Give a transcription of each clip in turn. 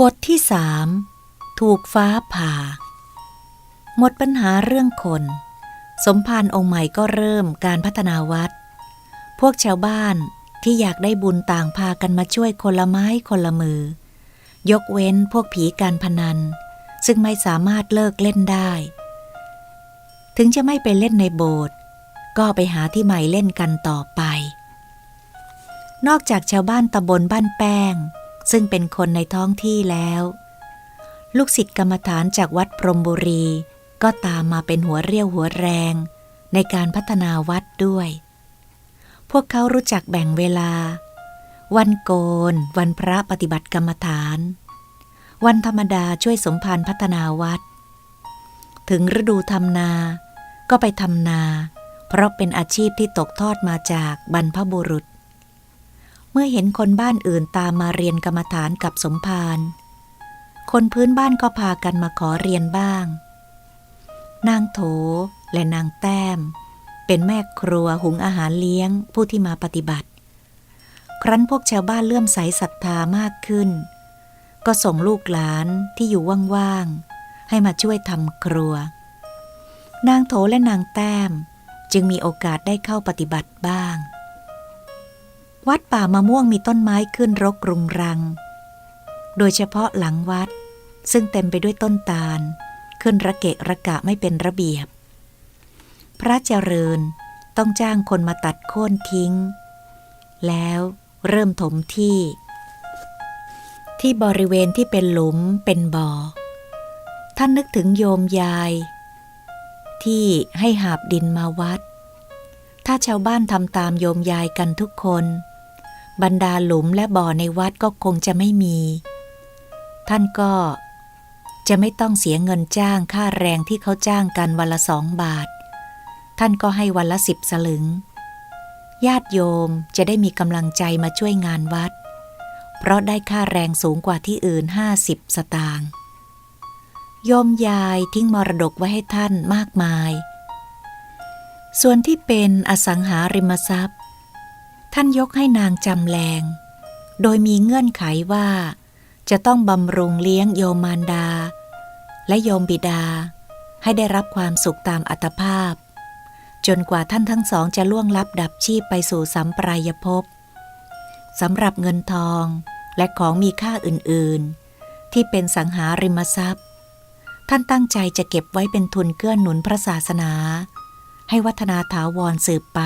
บทที่สามถูกฟ้าผ่า หมดปัญหาเรื่องคน สมภารองค์ใหม่ก็เริ่มการพัฒนาวัด พวกชาวบ้านที่อยากได้บุญต่างพากันมาช่วยคนละไม้คนละมือ ยกเว้นพวกผีการพนัน ซึ่งไม่สามารถเลิกเล่นได้ ถึงจะไม่ไปเล่นในโบสถ์ก็ไปหาที่ใหม่เล่นกันต่อไป นอกจากชาวบ้านตำบลบ้านแป้ง ซึ่งเป็นคนในท้องที่แล้ว ลูกศิษย์กรรมฐานจากวัดพรมบุรี ก็ตามมาเป็นหัวเรี่ยวหัวแรง ในการพัฒนาวัดด้วย พวกเขารู้จักแบ่งเวลา วันโกน วันพระปฏิบัติกรรมฐาน วันธรรมดาช่วยสมภารพัฒนาวัด ถึงฤดูทำนา ก็ไปทำนา เพราะเป็นอาชีพที่ตกทอดมาจากบรรพบุรุษ มื่อเห็นคนบ้านอื่นตามมาเรียนกรรมฐานกับสมภารคนพื้นบ้านก็พากันมาขอเรียนบ้าง นางโถและนางแต้ม เป็นแม่ครัวหุงอาหารเลี้ยงผู้ที่มาปฏิบัติ ครั้นพวกชาวบ้านเลื่อมใสศรัทธามากขึ้น ก็ส่งลูกหลานที่อยู่ว่างๆ ให้มาช่วยทำครัว นางโถและนางแต้มจึงมีโอกาสได้เข้าปฏิบัติบ้าง วัดป่ามะม่วงมีต้นไม้ขึ้นรกรุงรัง โดยเฉพาะหลังวัด ซึ่งเต็มไปด้วยต้นตาล ขึ้นระเกะระกะไม่เป็นระเบียบ พระเจริญต้องจ้างคนมาตัดโค่นทิ้ง แล้วเริ่มถมที่ ที่บริเวณที่เป็นหลุมเป็นบ่อ ท่านนึกถึงโยมยาย ที่ให้หาบดินมาวัด ถ้าชาวบ้านทำตามโยมยายกันทุกคน บรรดาหลุมและบ่อในวัดก็คงจะไม่มี ท่านก็จะไม่ต้องเสียเงินจ้างค่าแรงที่เขาจ้างกันวันละสองบาท ท่านก็ให้วันละสิบสลึง ญาติโยมจะได้มีกำลังใจมาช่วยงานวัด เพราะได้ค่าแรงสูงกว่าที่อื่นห้าสิบสตางค์โยมยายทิ้งมรดกไว้ให้ท่านมากมาย ส่วนที่เป็นอสังหาริมทรัพย์ ท่านยกให้นางจำแรง โดยมีเงื่อนไขว่า จะต้องบำรุงเลี้ยงโยมมารดา และโยมบิดา ให้ได้รับความสุขตามอัตภาพ จนกว่าท่านทั้งสองจะล่วงลับดับชีพไปสู่สัมปรายภพสำหรับเงินทองและของมีค่าอื่นๆ ที่เป็นสังหาริมทรัพย์ ท่านตั้งใจจะเก็บไว้เป็นทุนเกื้อหนุนพระศาสนา ให้วัฒนาถาวรสืบไป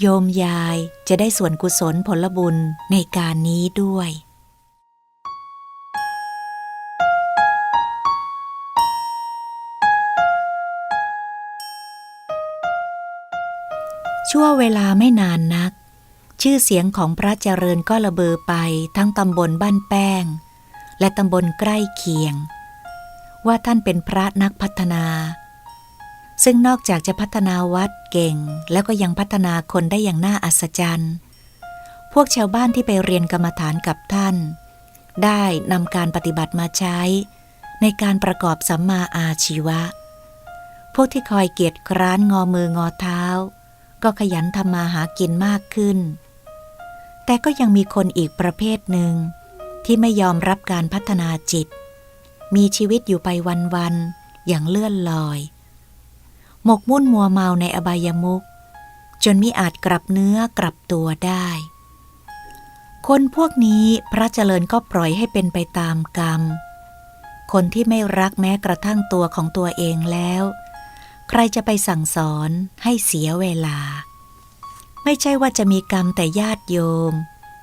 โยมยายจะได้ส่วนกุศลผลบุญในการนี้ด้วย ชั่วเวลาไม่นานนัก ชื่อเสียงของพระเจริญก็ระเบอไปทั้งตำบลบ้านแป้ง และตำบลใกล้เคียง ว่าท่านเป็นพระนักพัฒนา ซึ่งนอกจากจะพัฒนาวัดเก่ง แล้วก็ยังพัฒนาคนได้อย่างน่าอัศจรรย์ พวกชาวบ้านที่ไปเรียนกรรมฐานกับท่าน ได้นำการปฏิบัติมาใช้ ในการประกอบสัมมาอาชีวะ พวกที่คอยเกียจคร้านงอมืองอเท้า ก็ขยันทำมาหากินมากขึ้น แต่ก็ยังมีคนอีกประเภทหนึ่ง ที่ไม่ยอมรับการพัฒนาจิต มีชีวิตอยู่ไปวันๆอย่างเลื่อนลอย หมกมุ่นมัวเมาในอบายมุขจนมิอาจกลับเนื้อกลับตัวได้ คนพวกนี้พระเจริญก็ปล่อยให้เป็นไปตามกรรม คนที่ไม่รักแม้กระทั่งตัวของตัวเองแล้ว ใครจะไปสั่งสอนให้เสียเวลา ไม่ใช่ว่าจะมีกรรมแต่ญาติโยม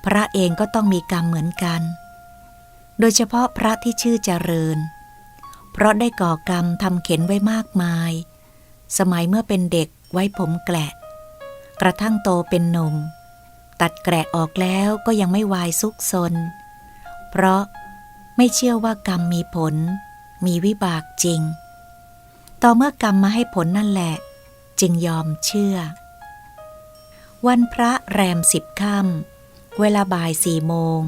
พระเองก็ต้องมีกรรมเหมือนกัน โดยเฉพาะพระที่ชื่อเจริญ เพราะได้ก่อกรรมทำเข็นไว้มากมาย สมัยเมื่อเป็นเด็กไว้ผมแกละกระทั่งโตเป็นหนุ่ม ตัดแกละออกแล้วก็ยังไม่วายซุกซน เพราะไม่เชื่อว่ากรรมมีผล มีวิบากจริง ต่อเมื่อกรรมมาให้ผลนั่นแหละ จึงยอมเชื่อ วันพระแรมสิบค่ำเวลาบ่ายสี่โมง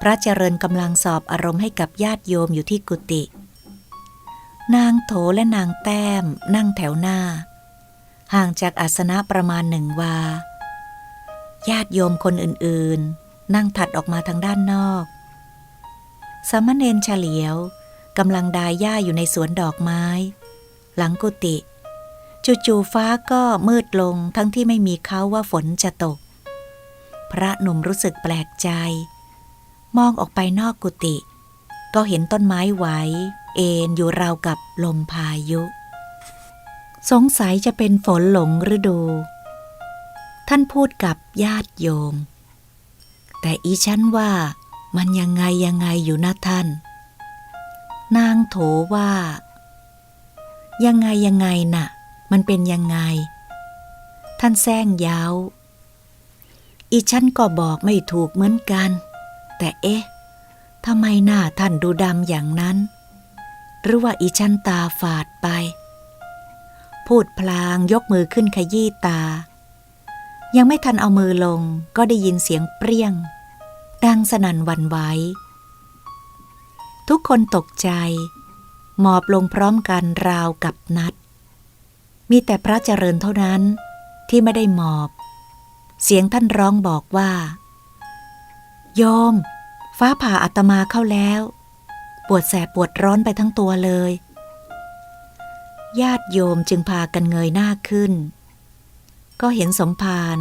พระเจริญกำลังสอบอารมณ์ให้กับญาติโยมอยู่ที่กุฏิ นางโถและนางแต้มนั่งแถวหน้า ห่างจากอาสนะประมาณหนึ่งวา ญาติโยมคนอื่นๆ นั่งถัดออกมาทางด้านนอกสามเณรเฉลียวกำลังดายหญ้าอยู่ในสวนดอกไม้ หลังกุฏิจู่ๆฟ้าก็มืดลงทั้งที่ไม่มีเขาว่าฝนจะตก พระหนุ่มรู้สึกแปลกใจ มองออกไปนอกกุฏิ ก็เห็นต้นไม้ไหว เอ็นอยู่ราวกับลมพายุ สงสัยจะเป็นฝนหลงฤดู ท่านพูดกับญาติโยม แต่อีฉันว่ามันยังไงยังไงอยู่นะท่าน นางโถว่า ยังไงยังไงน่ะ มันเป็นยังไง ท่านแซงยาว อีฉันก็บอกไม่ถูกเหมือนกัน แต่เอ๊ะ ทำไมหน้าท่านดูดำอย่างนั้น หรือว่าอีฉันตาฝาดไป พูดพลางยกมือขึ้นขยี้ตา ยังไม่ทันเอามือลงก็ได้ยินเสียงเปรี้ยง ดังสนั่นวันไหวทุกคนตกใจ หมอบลงพร้อมกันราวกับนัด มีแต่พระเจริญเท่านั้นที่ไม่ได้หมอบ เสียงท่านร้องบอกว่า โยม ฟ้าผ่าอาตมาเข้าแล้ว ปวดแสบปวดร้อนไปทั้งตัวเลย ญาติโยมจึงพากันเงยหน้าขึ้น ก็เห็นสมภาร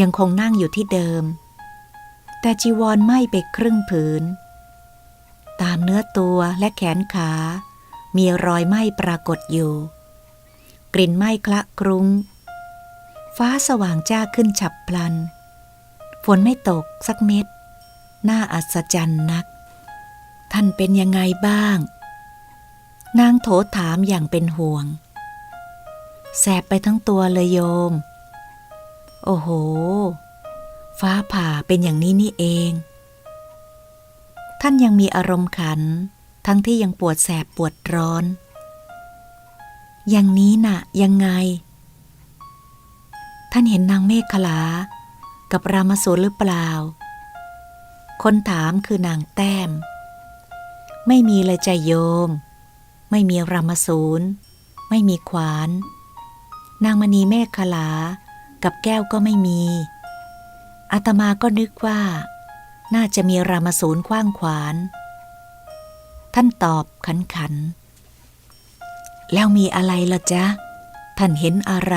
ยังคงนั่งอยู่ที่เดิม แต่จีวรไหม้ไปครึ่งผืน ตามเนื้อตัวและแขนขา มีรอยไหม้ปรากฏอยู่ กลิ่นไหม้คละครุ้ง ฟ้าสว่างจ้าขึ้นฉับพลัน ฝนไม่ตกสักเม็ด น่าอัศจรรย์นัก ท่านเป็นยังไงบ้าง นางโถถามอย่างเป็นห่วง แสบไปทั้งตัวเลยโยม โอ้โห ฟ้าผ่าเป็นอย่างนี้นี่เอง ท่านยังมีอารมณ์ขัน ทั้งที่ยังปวดแสบปวดร้อน อย่างนี้น่ะ ยังไง ท่านเห็นนางเมฆขลากับรามสูรหรือเปล่า คนถามคือนางแต้ม ไม่มีเลยใจโยม ไม่มีรามสูรไม่มีขวาน นางมณีเมฆขลา กับแก้วก็ไม่มีอาตมาก็นึกว่า น่าจะมีรามสูรคว้างขวาน ท่านตอบขันขัน แล้วมีอะไรละจ๊ะ ท่านเห็นอะไร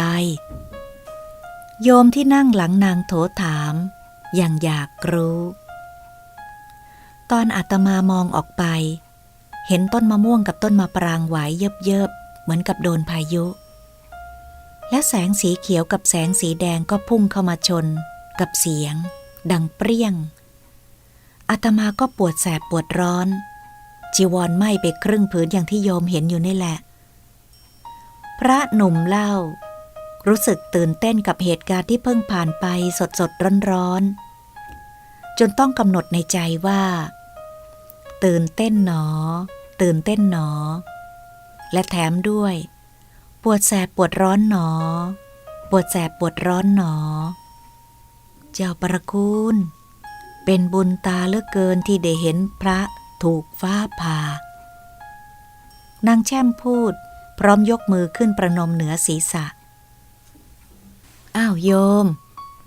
โยมที่นั่งหลังนางโถถาม อย่างอยากรู้ ตอนอาตมามองออกไป เห็นต้นมะม่วงกับต้นมะปรางไหวเยิบเยิบเหมือนกับโดนพายุ และแสงสีเขียวกับแสงสีแดงก็พุ่งเข้ามาชน กับเสียง ดังเปรี้ยงอาตมาก็ปวดแสบปวดร้อน จีวรไหม้ไปครึ่งผืนอย่างที่โยมเห็นอยู่นี่แหละ พระหนุ่มเล่า รู้สึกตื่นเต้นกับเหตุการณ์ที่เพิ่งผ่านไปสดสดร้อนร้อนๆจนต้องกำหนดในใจว่า ตื่นเต้นหนอ ตื่นเต้นหนอ และแถมด้วย ปวดแสบปวดร้อนหนอ ปวดแสบปวดร้อนหนอ เจ้าประคุณเป็นบุญตาเลือกเกินที่ได้เห็นพระถูกฟ้าผ่านางแช่มพูด พร้อมยกมือขึ้นประนมเหนือศีรษะ อ้าวโยม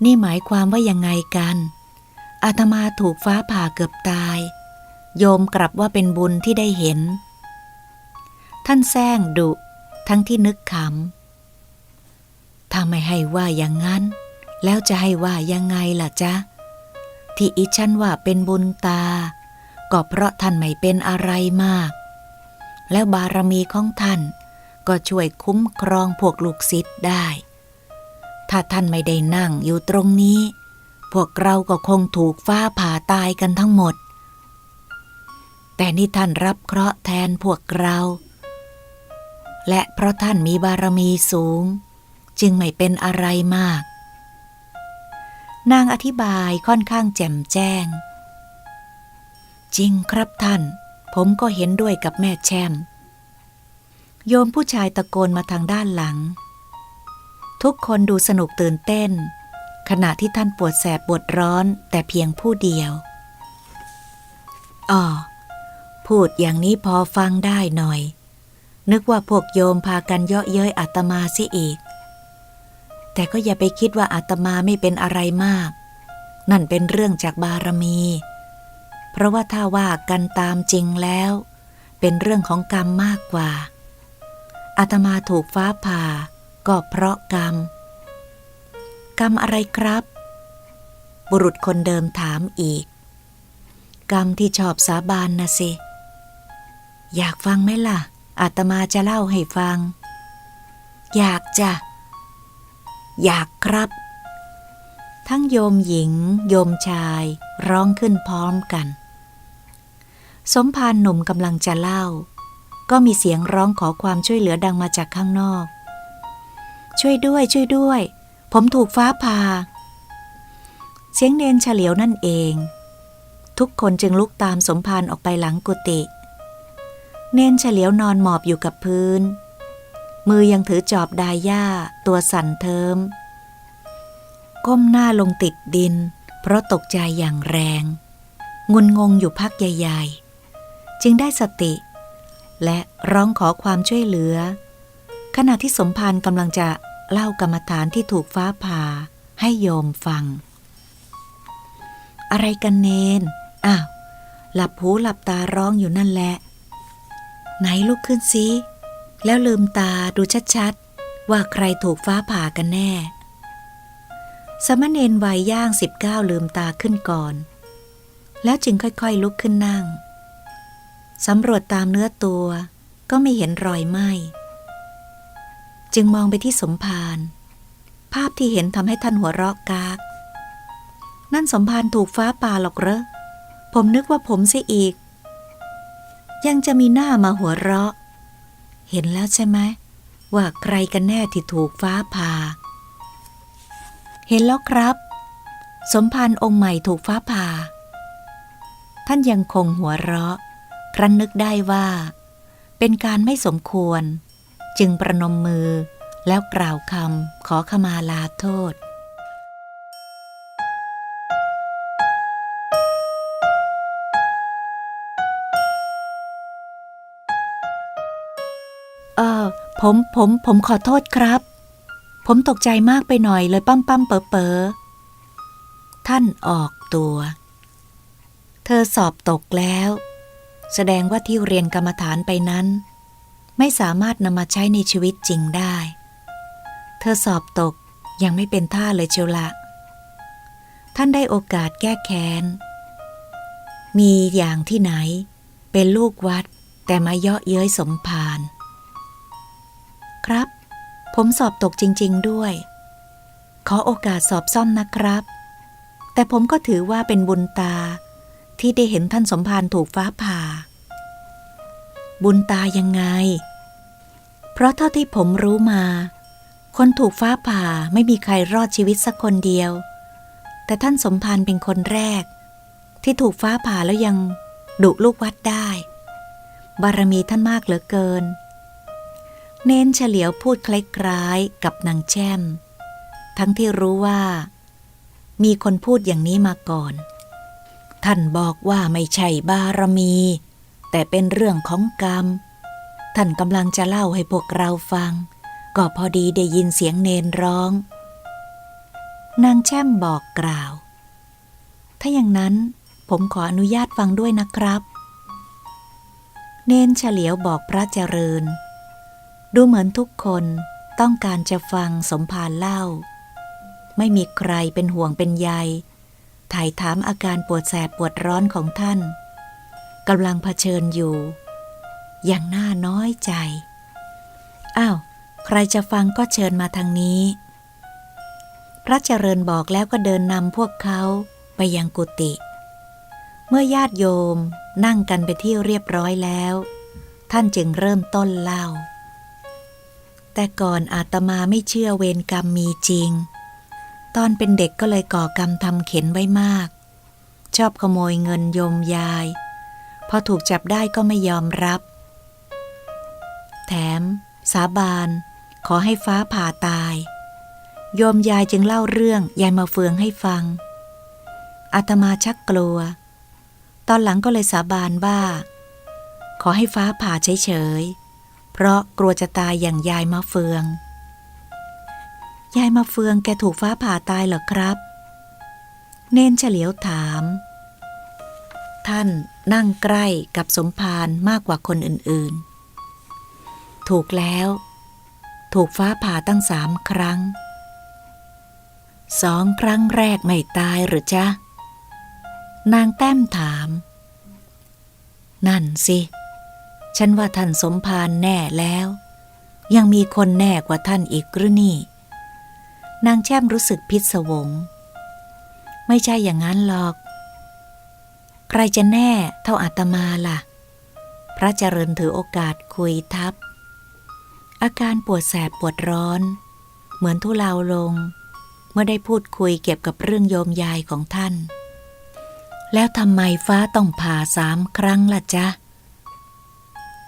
นี่หมายความว่ายังไงกัน อาตมาถูกฟ้าผ่าเกือบตาย โยมกลับว่าเป็นบุญที่ได้เห็น ท่านแซงดุ ทั้งที่นึกขำถ้าไม่ให้ว่าอย่างนั้น แล้วจะให้ว่ายังไงล่ะจ๊ะ ที่อิฉันว่าเป็นบุญตา ก็เพราะท่านไม่เป็นอะไรมาก แล้วบารมีของท่าน ก็ช่วยคุ้มครองพวกลูกศิษย์ได้ ถ้าท่านไม่ได้นั่งอยู่ตรงนี้ พวกเราก็คงถูกฟ้าผ่าตายกันทั้งหมด แต่นี่ท่านรับเคราะห์แทนพวกเรา และเพราะท่านมีบารมีสูง จึงไม่เป็นอะไรมาก นางอธิบายค่อนข้างแจ่มแจ้ง จริงครับท่าน ผมก็เห็นด้วยกับแม่แช่ม โยมผู้ชายตะโกนมาทางด้านหลัง ทุกคนดูสนุกตื่นเต้น ขณะที่ท่านปวดแสบปวดร้อนแต่เพียงผู้เดียวอ๋อ พูดอย่างนี้พอฟังได้หน่อย นึกว่าพวกโยมพากันเยาะเย้ยอาตมาเสิอีก แต่ก็อย่าไปคิดว่าอาตมาไม่เป็นอะไรมาก นั่นเป็นเรื่องจากบารมี เพราะว่าถ้าว่ากันตามจริงแล้ว เป็นเรื่องของกรรมมากกว่าอาตมาถูกฟ้าผ่า ก็เพราะกรรม กรรมอะไรครับ บุรุษคนเดิมถามอีก กรรมที่ชอบสาบานนะสิ อยากฟังไหมล่ะ อาตมาจะเล่าให้ฟัง อยากจะ อยากครับ ทั้งโยมหญิง โยมชายร้องขึ้นพร้อมกัน สมภารหนุ่มกำลังจะเล่า ก็มีเสียงร้องขอความช่วยเหลือดังมาจากข้างนอก ช่วยด้วย ช่วยด้วย ผมถูกฟ้าผ่าเสียงเนนเฉลียวนั่นเอง ทุกคนจึงลุกตามสมภารออกไปหลังกุฏิ เนนเฉลียวนอนหมอบอยู่กับพื้น มือยังถือจอบดายหญ้าตัวสั่นเทิม ก้มหน้าลงติดดิน เพราะตกใจอย่างแรง งุนงงอยู่พักใหญ่ ๆ จึงได้สติ และร้องขอความช่วยเหลือ ขณะที่สมภารกำลังจะเล่ากรรมฐานที่ถูกฟ้าผ่าให้โยมฟัง อะไรกันเนนอ้าวหลับหูหลับตาร้องอยู่นั่นแหละ ไหนลุกขึ้นสิแล้วลืมตาดูชัดๆ ว่าใครถูกฟ้าผ่ากันแน่ สมณเณรวัยย่างสิบเก้าลืมตาขึ้นก่อน แล้วจึงค่อยๆลุกขึ้นนั่งสำรวจตามเนื้อตัวก็ไม่เห็นรอยไหม้จึงมองไปที่สมภารภาพที่เห็นทำให้ท่านหัวเราะกาก นั่นสมภารถูกฟ้าป่าหรอกเหรอผมนึกว่าผมเสียอีก ยังจะมีหน้ามาหัวเราะ เห็นแล้วใช่ไหมว่าใครกันแน่ที่ถูกฟ้าผ่า เห็นแล้วครับ สมภารองค์ใหม่ถูกฟ้าผ่า ท่านยังคงหัวเราะ ครั้นนึกได้ว่า เป็นการไม่สมควร จึงประนมมือแล้วกล่าวคำขอขมาลาโทษ ผมผมผมขอโทษครับ ผมตกใจมากไปหน่อยเลยปั้มปั้มเป๋อเป๋อท่านออกตัว เธอสอบตกแล้ว แสดงว่าที่เรียนกรรมฐานไปนั้น ไม่สามารถนำมาใช้ในชีวิตจริงได้ เธอสอบตกยังไม่เป็นท่าเลยเชียวละท่านได้โอกาสแก้แค้น มีอย่างที่ไหน เป็นลูกวัดแต่มาเยาะเย้ยสมภาร ครับ ผมสอบตกจริง ๆ ด้วย ขอโอกาสสอบซ่อมนะครับ แต่ผมก็ถือว่าเป็นบุญตา ที่ได้เห็นท่านสมภารถูกฟ้าผ่า บุญตายังไง เพราะเท่าที่ผมรู้มา คนถูกฟ้าผ่าไม่มีใครรอดชีวิตสักคนเดียว แต่ท่านสมภารเป็นคนแรก ที่ถูกฟ้าผ่าแล้วยังดุลูกวัดได้ บารมีท่านมากเหลือเกิน เน้นเฉลียวพูดคล้ายๆกับนางแช่ม ทั้งที่รู้ว่า มีคนพูดอย่างนี้มาก่อน ท่านบอกว่าไม่ใช่บารมี แต่เป็นเรื่องของกรรม ท่านกำลังจะเล่าให้พวกเราฟัง ก็พอดีได้ยินเสียงเนนร้อง นางแช่มบอกกล่าว ถ้าอย่างนั้นผมขออนุญาตฟังด้วยนะครับ เนนเฉลียวบอกพระเจริญ ดูเหมือนทุกคนต้องการจะฟังสมภารเล่า ไม่มีใครเป็นห่วงเป็นใยถ่ายถามอาการปวดแสบปวดร้อนของท่านกำลังเผชิญอยู่ อย่างน่าน้อยใจ อ้าว ใครจะฟังก็เชิญมาทางนี้ พระเจริญบอกแล้วก็เดินนำพวกเขาไปยังกุฏิ เมื่อญาติโยมนั่งกันไปที่เรียบร้อยแล้ว ท่านจึงเริ่มต้นเล่า แต่ก่อนอาตมาไม่เชื่อเวรกรรมมีจริง ตอนเป็นเด็กก็เลยก่อกรรมทำเข็นไว้มาก ชอบขโมยเงินโยมยาย พอถูกจับได้ก็ไม่ยอมรับ แถม สาบานขอให้ฟ้าผ่าตาย โยมยายจึงเล่าเรื่องยายมาเฟืองให้ฟัง อาตมาชักกลัว ตอนหลังก็เลยสาบานว่า ขอให้ฟ้าผ่าเฉยๆ เพราะกลัวจะตายอย่างยายมาเฟือง ยายมาเฟืองแกถูกฟ้าผ่าตายเหรอครับ เนนเฉลียวถาม ท่านนั่งใกล้กับสมภารมากกว่าคนอื่นๆ ถูกแล้ว ถูกฟ้าผ่าตั้งสามครั้ง สองครั้งแรกไม่ตายหรือจ๊ะ นางแต้มถาม นั่นสิ ฉันว่าท่านสมภารแน่แล้ว ยังมีคนแน่กว่าท่านอีกหรือนี่ นางแช่มรู้สึกพิศวง ไม่ใช่อย่างนั้นหรอก ใครจะแน่เท่าอาตมาล่ะ พระเจริญถือโอกาสคุยทับ อาการปวดแสบปวดร้อน เหมือนทุเลาลง เมื่อได้พูดคุยเกี่ยวกับเรื่องโยมยายของท่าน แล้วทำไมฟ้าต้องผ่าสามครั้งล่ะจ๊ะ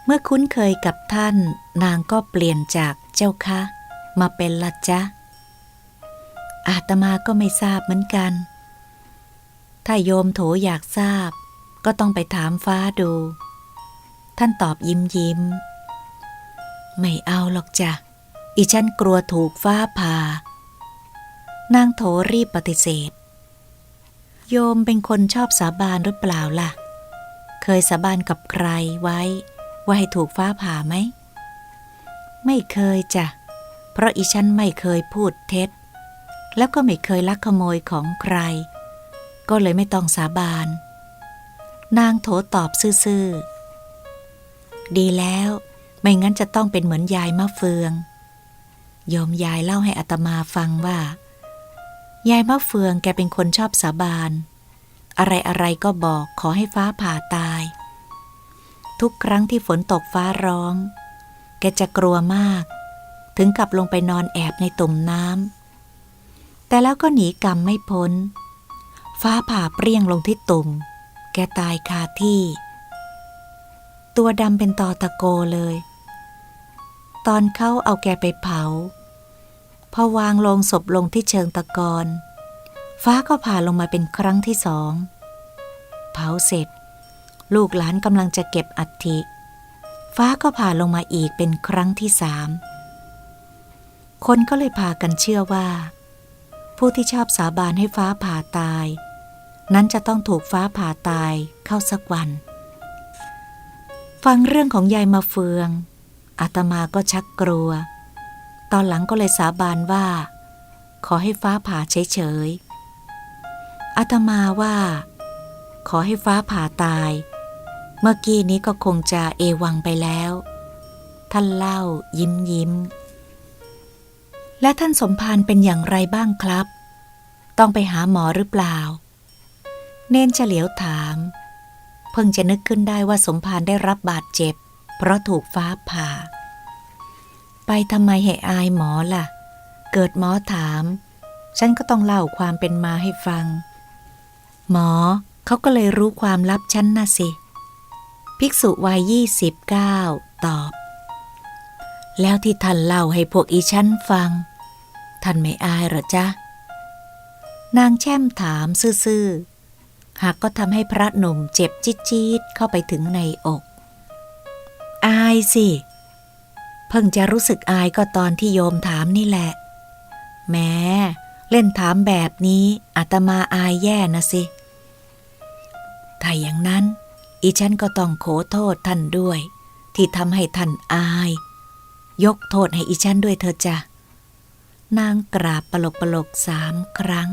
เมื่อคุ้นเคยกับท่าน นางก็เปลี่ยนจากเจ้าคะ มาเป็นละจ๊ะ อาตมาก็ไม่ทราบเหมือนกัน ถ้าโยมโถอยากทราบ ก็ต้องไปถามฟ้าดู ท่านตอบยิ้มยิ้ม ไม่เอาหรอกจ้ะ อีฉันกลัวถูกฟ้าผ่านางโถรีบปฏิเสธ โยมเป็นคนชอบสาบานหรือเปล่าล่ะ เคยสาบานกับใครไว้ ว่าให้ถูกฟ้าผ่าไหม ไม่เคยจ้ะ เพราะอีฉันไม่เคยพูดเท็จ แล้วก็ไม่เคยลักขโมยของใคร ก็เลยไม่ต้องสาบาน นางโถตอบซื่อๆ ดีแล้ว ไม่งั้นจะต้องเป็นเหมือนยายมะเฟือง ยมยายเล่าให้อัตมาฟังว่า ยายมะเฟืองแกเป็นคนชอบสาบาน อะไรอะไรก็บอกขอให้ฟ้าผ่าตาย ทุกครั้งที่ฝนตกฟ้าร้อง แกจะกลัวมาก ถึงกับลงไปนอนแอบในตุ่มน้ำ แต่แล้วก็หนีกรรมไม่พ้น ฟ้าผ่าเปรี้ยงลงที่ตุ่ม แกตายคาที่ ตัวดำเป็นตอตะโกเลย ตอนเขาเอาแกไปเผา พอวางลงศพลงที่เชิงตะกอน ฟ้าก็ผ่าลงมาเป็นครั้งที่สอง เผาเสร็จ ลูกหลานกำลังจะเก็บอัฐิ ฟ้าก็ผ่าลงมาอีกเป็นครั้งที่สาม คนก็เลยพากันเชื่อว่า ผู้ที่ชอบสาบานให้ฟ้าผ่าตาย นั้นจะต้องถูกฟ้าผ่าตายเข้าสักวัน ฟังเรื่องของยายมาเฟือง อาตมาก็ชักกลัว ตอนหลังก็เลยสาบานว่า ขอให้ฟ้าผ่าเฉยๆอาตมาว่า ขอให้ฟ้าผ่าตาย มื่อกี้นี้ก็คงจะเอวังไปแล้ว ท่านเล่ายิ้มยิ้ม และท่านสมภารเป็นอย่างไรบ้างครับ ต้องไปหาหมอหรือเปล่า เน้นเฉลียวถาม เพิ่งจะนึกขึ้นได้ว่าสมภารได้รับบาดเจ็บ เพราะถูกฟ้าผ่า ไปทำไมให้อายหมอล่ะ เกิดหมอถาม ฉันก็ต้องเล่าความเป็นมาให้ฟัง หมอเขาก็เลยรู้ความลับฉันน่ะสิ ภิกษุวัยยี่สิบเก้าตอบ แล้วที่ท่านเล่าให้พวกอีฉันฟัง ท่านไม่อายหรอจ๊ะ นางแช่มถามซื่อๆ หากก็ทำให้พระหนุ่มเจ็บจี๊ดๆเข้าไปถึงในอก อายสิ เพิ่งจะรู้สึกอายก็ตอนที่โยมถามนี่แหละ แม้เล่นถามแบบนี้อาตมาอายแย่นะสิ ถ้าอย่างนั้น อีฉันก็ต้องขอโทษท่านด้วย ที่ทำให้ท่านอาย ยกโทษให้อีฉันด้วยเธอจ้ะนางกราบปลกปลกสามครั้ง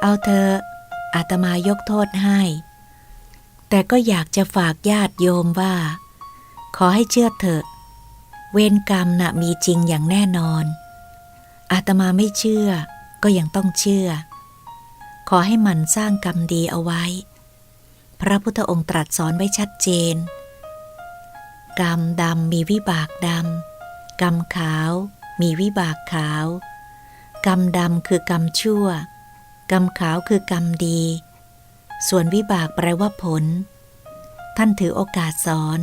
เอาเธออาตมายกโทษให้ แต่ก็อยากจะฝากญาติโยมว่า ขอให้เชื่อเถอะ เวรกรรมน่ะมีจริงอย่างแน่นอน อาตมาไม่เชื่อ ก็ยังต้องเชื่อ ขอให้มันสร้างกรรมดีเอาไว้ พระพุทธองค์ตรัสสอนไว้ชัดเจน กรรมดำมีวิบากดำ กรรมขาว มีวิบากขาว กรรมดำคือกรรมชั่ว กรรมขาวคือกรรมดี ส่วนวิบากแปลว่าผล ท่านถือโอกาสสอน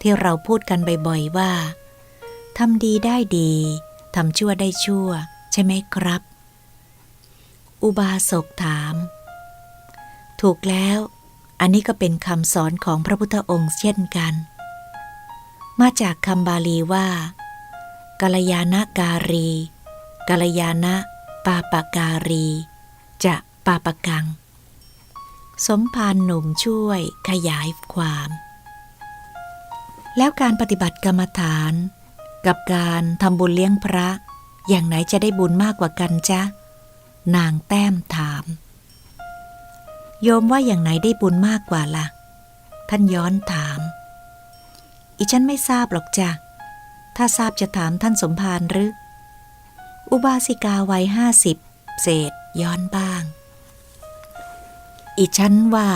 ที่เราพูดกันบ่อยๆว่า ทำดีได้ดี ทำชั่วได้ชั่ว ใช่ไหมครับ อุบาสกถาม ถูกแล้ว อันนี้ก็เป็นคำสอนของพระพุทธองค์เช่นกัน มาจากคำบาลีว่า กัลยาณการี กัลยาณปาปการี จะปาปกัง สมภารหนุ่มช่วยขยายความ แล้วการปฏิบัติกรรมฐาน กับการทำบุญเลี้ยงพระ อย่างไหนจะได้บุญมากกว่ากันจ๊ะ นางแต้มถาม โยมว่าอย่างไหนได้บุญมากกว่าล่ะ ท่านย้อนถาม อีฉันไม่ทราบหรอกจ้ะ ถ้าทราบจะถามท่านสมภารหรือ อุบาสิกาวัยห้าสิบเศษย้อนบ้าง อีฉันว่า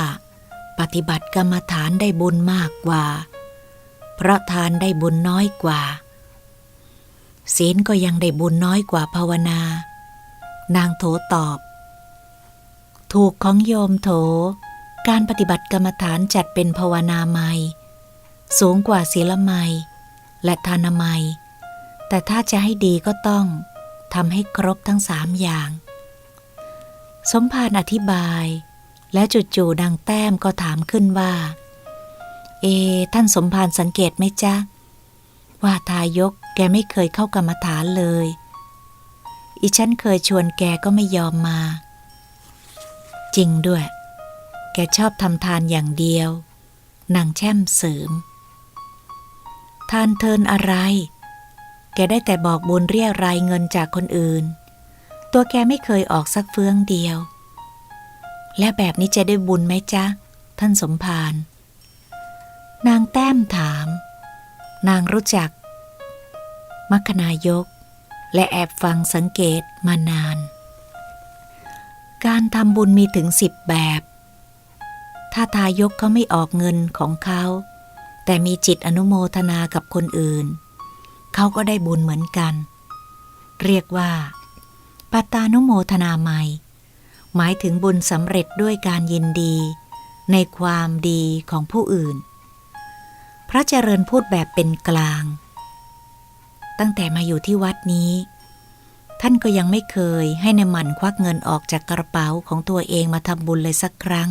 ปฏิบัติกรรมฐานได้บุญมากกว่า เพราะทานได้บุญน้อยกว่า ศีลก็ยังได้บุญน้อยกว่าภาวนา นางโถตอบ ถูกของโยมโถ การปฏิบัติกรรมฐานจัดเป็นภาวนาไมยสูงกว่าศีลไมยและทานาไมยแต่ถ้าจะให้ดีก็ต้องทำให้ครบทั้งสามอย่าง สมภารอธิบาย และจู่ๆนางแต้มก็ถามขึ้นว่า เอ ท่านสมภารสังเกตไหมจ๊ะ ว่าทายก แกไม่เคยเข้ากรรมฐานเลย อีฉันเคยชวนแกก็ไม่ยอมมา จริงด้วย แกชอบทำทานอย่างเดียวนางแช่มเสริม ทานเทินอะไร แกได้แต่บอกบุญเรียรายเงินจากคนอื่น ตัวแกไม่เคยออกสักเฟืองเดียว และแบบนี้จะได้บุญไหมจ๊ะ ท่านสมภารนางแต้มถาม นางรู้จัก มัคคณายก และแอบฟังสังเกตมานาน การทำบุญมีถึงสิบแบบ ถ้าทายกเขาไม่ออกเงินของเขา แต่มีจิตอนุโมทนากับคนอื่น เขาก็ได้บุญเหมือนกัน เรียกว่าปัตตานุโมทนาใหม่ หมายถึงบุญสำเร็จด้วยการยินดี ในความดีของผู้อื่น พระเจริญพูดแบบเป็นกลาง ตั้งแต่มาอยู่ที่วัดนี้ ท่านก็ยังไม่เคยให้ในหมันควักเงินออกจากกระเป๋าของตัวเองมาทำบุญเลยสักครั้ง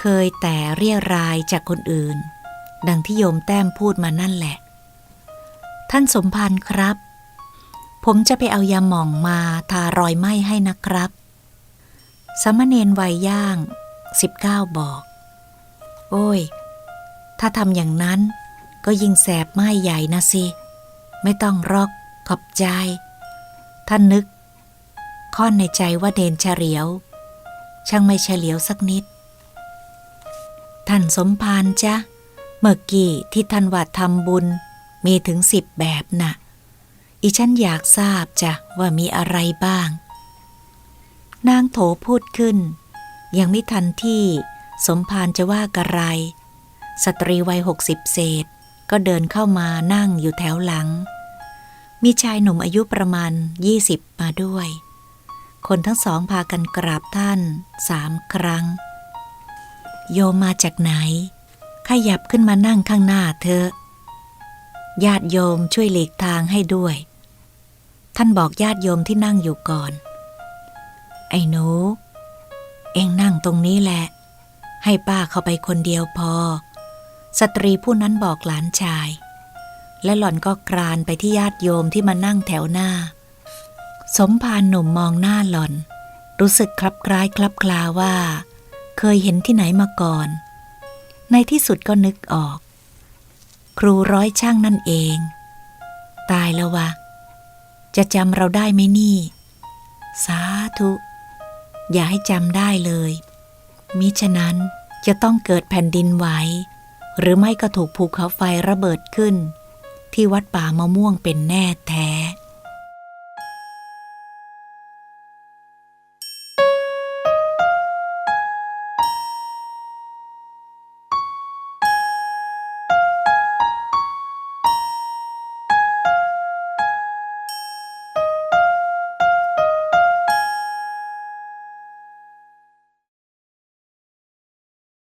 เคยแต่เรียรายจากคนอื่น ดังที่โยมแต้มพูดมานั่นแหละ ท่านสมภารครับ ผมจะไปเอายาหม่องมาทารอยไหม้ให้นะครับสามเณรวัยย่าง 19 บอก โอ้ย ถ้าทำอย่างนั้น ก็ยิ่งแสบไหม้ใหญ่นะสิ ไม่ต้องรอกขอบใจ ท่านนึกค่อนในใจว่าเดนเฉลียว ช่างไม่เฉลียวสักนิด ท่านสมภารจ๊ะเมื่อกี้ที่ท่านว่าทำบุญมีถึงสิบแบบน่ะ อีฉันอยากทราบจ้ะว่ามีอะไรบ้าง นางโถพูดขึ้น ยังไม่ทันที่สมภารจะว่ากระไร สตรีวัยหกสิบเศษ ก็เดินเข้ามานั่งอยู่แถวหลัง มีชายหนุ่มอายุประมาณยี่สิบมาด้วย คนทั้งสองพากันกราบท่านสามครั้ง โยมมาจากไหน ขยับขึ้นมานั่งข้างหน้าเธอ ญาติโยมช่วยหลีกทางให้ด้วย ท่านบอกญาติโยมที่นั่งอยู่ก่อน ไอ้หนู เองนั่งตรงนี้แหละ ให้ป้าเข้าไปคนเดียวพอ สตรีผู้นั้นบอกหลานชาย และหล่อนก็กรานไปที่ญาติโยมที่มานั่งแถวหน้า สมภารหนุ่มมองหน้าหล่อน รู้สึกคลับคล้ายคลับคลาว่า เคยเห็นที่ไหนมาก่อน ในที่สุดก็นึกออก ครูร้อยช่างนั่นเอง ตายแล้ววะ จะจำเราได้ไหมนี่ สาธุ อย่าให้จำได้เลย มิฉะนั้นจะต้องเกิดแผ่นดินไหว หรือไม่ก็ถูกภูเขาไฟระเบิดขึ้น ที่วัดป่ามะม่วงเป็นแน่แท้